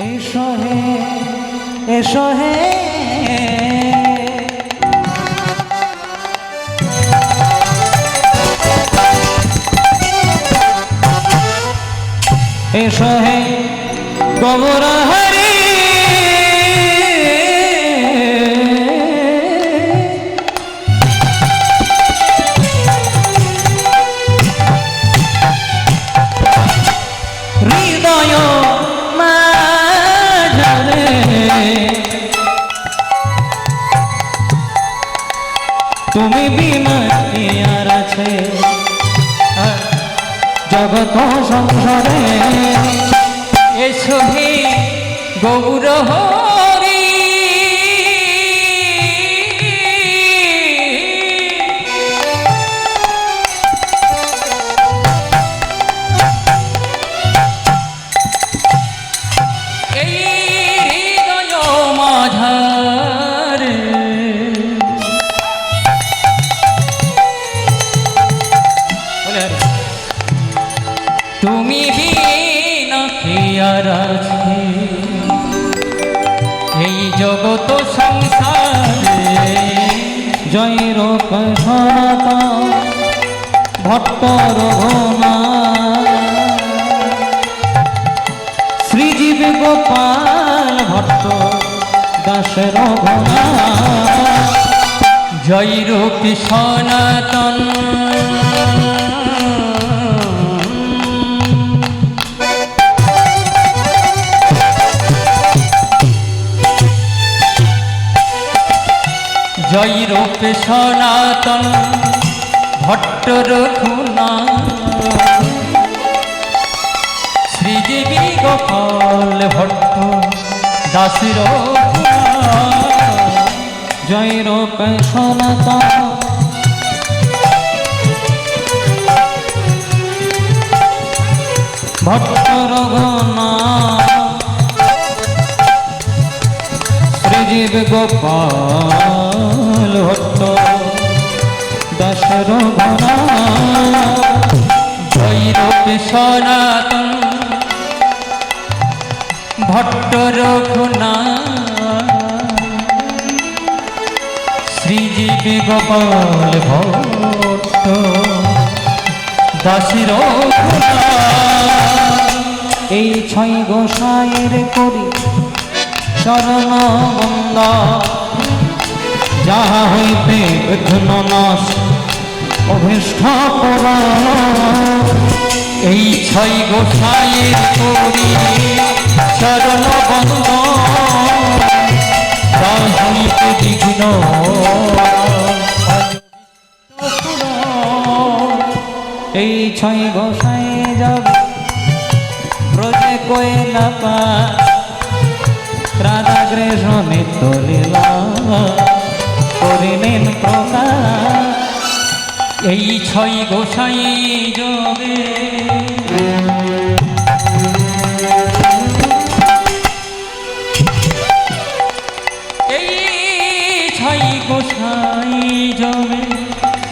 এসো হে এসো হে। এসো হে গোবর জগত সংসারে। এসো গৌর এই জয় রূপ সনাতন ভট্ট রঘুনা শ্রীজীব গোপাল ভট্ট দাস রঘুনা জয় রূপী সনাতন রূপে সনাতন, ভট্ট রঘুনা শ্রীজীবী গোপাল ভট্ট দাসির জয় রূপ সনাতন। ভট্ট রঘুনা শ্রীজীব গোপাল দাস রঘুনা ভৈরব সনাতন, ভট্ট রঘুনা শ্রীজীবী গোপাল ভট্ট দাসী এই ছয় গোসাইয়ের করি চরণ বন্দ যাহা হইতে অভিষ্ট পুরাণ এই ছয় গোসাইয়ের করি চরণ বন্ধ। হইতে বিঘ্ন এই ছয় গোসাই যাব ব্রজে কইলা পা রাধা কৃষ্ণ নিত্য লীলা। করিলেন প্রকাশ এই ছয় গোসাই যোগে। ছয় গোসাই যোগে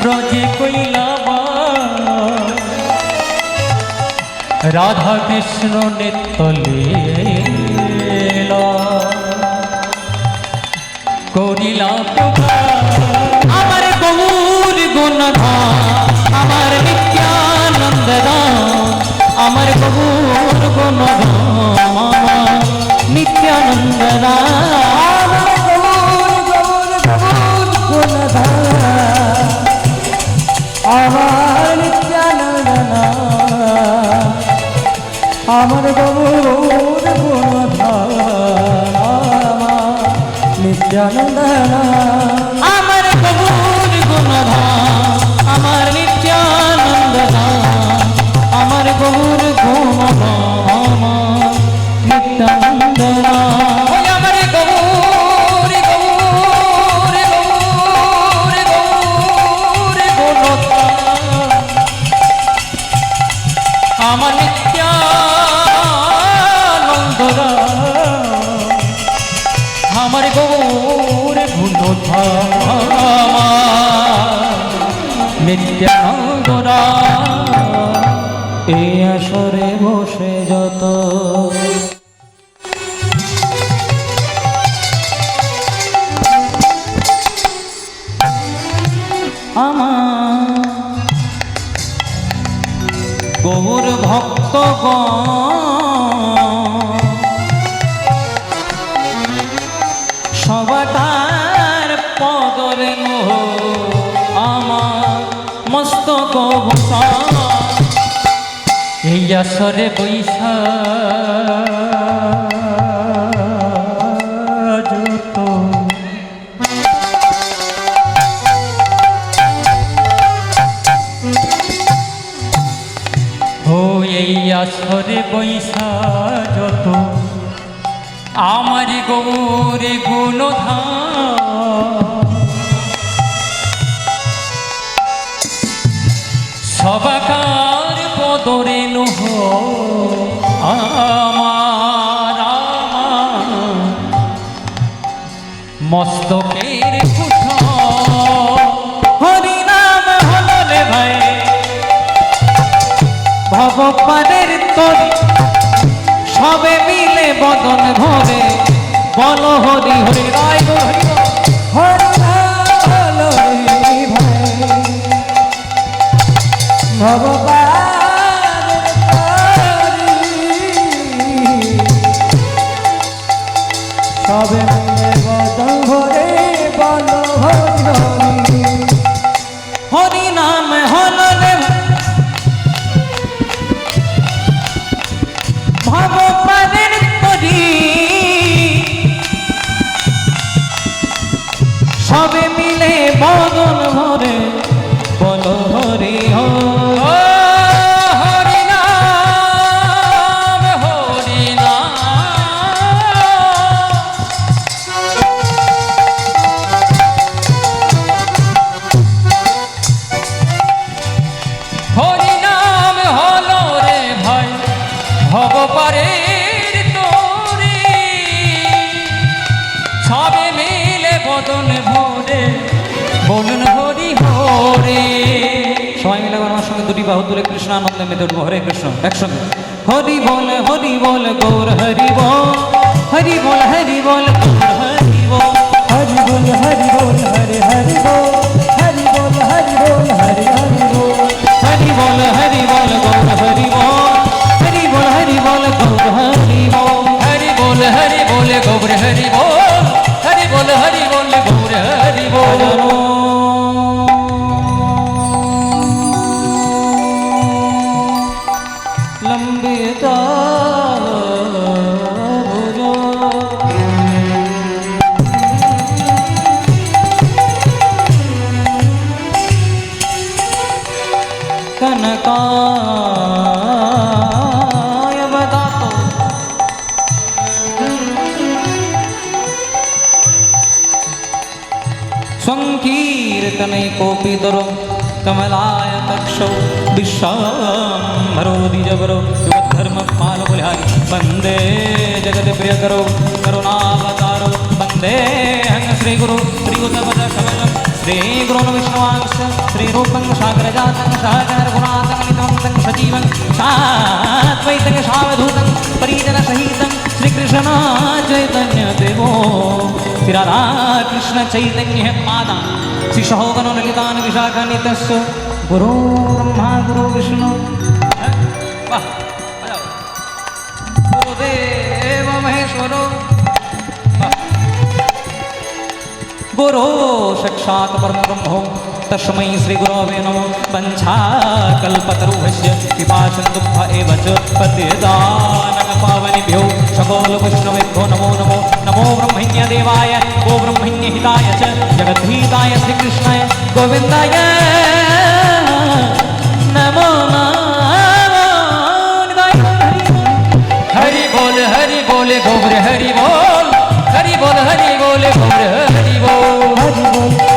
ব্রজে কইলা রাধা কৃষ্ণ নিত্য লীলা। করিলা প্রকাশ গৌর গুণধাম আমার নিত্যানন্দ ধাম আমার গৌর গুণধাম আমার নিত্যানন্দ ধাম আমার নিত্যানন্দ ধাম আমার গৌর গুণধাম নিত্যানন্দ আমার গৌর গুণধাম আমার নিত্যানন্দ আমার গৌর গুণধাম নিত্যানন্দ আমার গৌর গৌর গৌর গৌর আমার নিত্যানন্দ আমার গৌর গুণধাম নিত্যানন্দরা এই আসরে বসে যত। আমার গৌর ভক্তগণ সবাই তার পদরে মোহ আমার মস্তক ভূষণ এই আসরে বৈশা আসরে বৈশা যত। আমার গৌরে গুণধাম। সবাকার পদরে নহ। আমার মস্তকের কুঠ হরিনাম হললে ভাই। ভগবানের তরি। সবে মিলে বদন ভরে। বল হরি হরি, রায় গো। হরি সবে মিলে বদল ভরে বল হরি হরি নাম হললে ভগবানের তরি সবে মিলে বদন ভরে বাহু তুলে কৃষ্ণ আনন্দে মেতে উঠবো। হরে কৃষ্ণ, একসঙ্গে। হরি বল হরি বল, গৌর হরি বল। হরি বল হরি বল, গৌর হরি বল। হরি বল হরি বল, হরে হরি বল। लंबिता कनकाय बता तो संकीर्तने कोपी दरो कमलाय तक्षौ विश्वाम्भरो दिजवरो युगधर्मपालमुलारि वंदे जगत्प्रियकरो करुणावतारो वंदे हङ्गश्रीगुरु श्रीयुतपदकमलम् श्रीगुरुन् विष्णुवांश श्रीरूपं सागरजातं सागरगुणातं नितमन्तं सजीवं साद्वैतं सावधूतं परिजनसहितं श्रीकृष्णाचैतन्यदेवो श्रीराधाकृष्णचैतन्यमादा शिशोगनो ललितान् विशाखानितस्य गुरुर्ब्रह्मा गुरुविष्णु गुरो साक्षात् परब्रह्मो। तस्मै श्रीगुरवे नमो। पञ्चाकल्पतरुभ्यस्य कृपासन्दुभ्य एव च पतिदानं पावनेभ्यो सकलवैष्णवेभ्यो नमो नमो। नमो ब्रह्मण्यदेवाय गो ब्रह्मण्यहिताय च जगद्धिताय श्रीकृष्णाय गोविन्दाय। नमो हरि बोल हरि बोल, गोब्र, हरि बोल। हरि बोल हरि बोल, गोब्र হরি বল হরি বল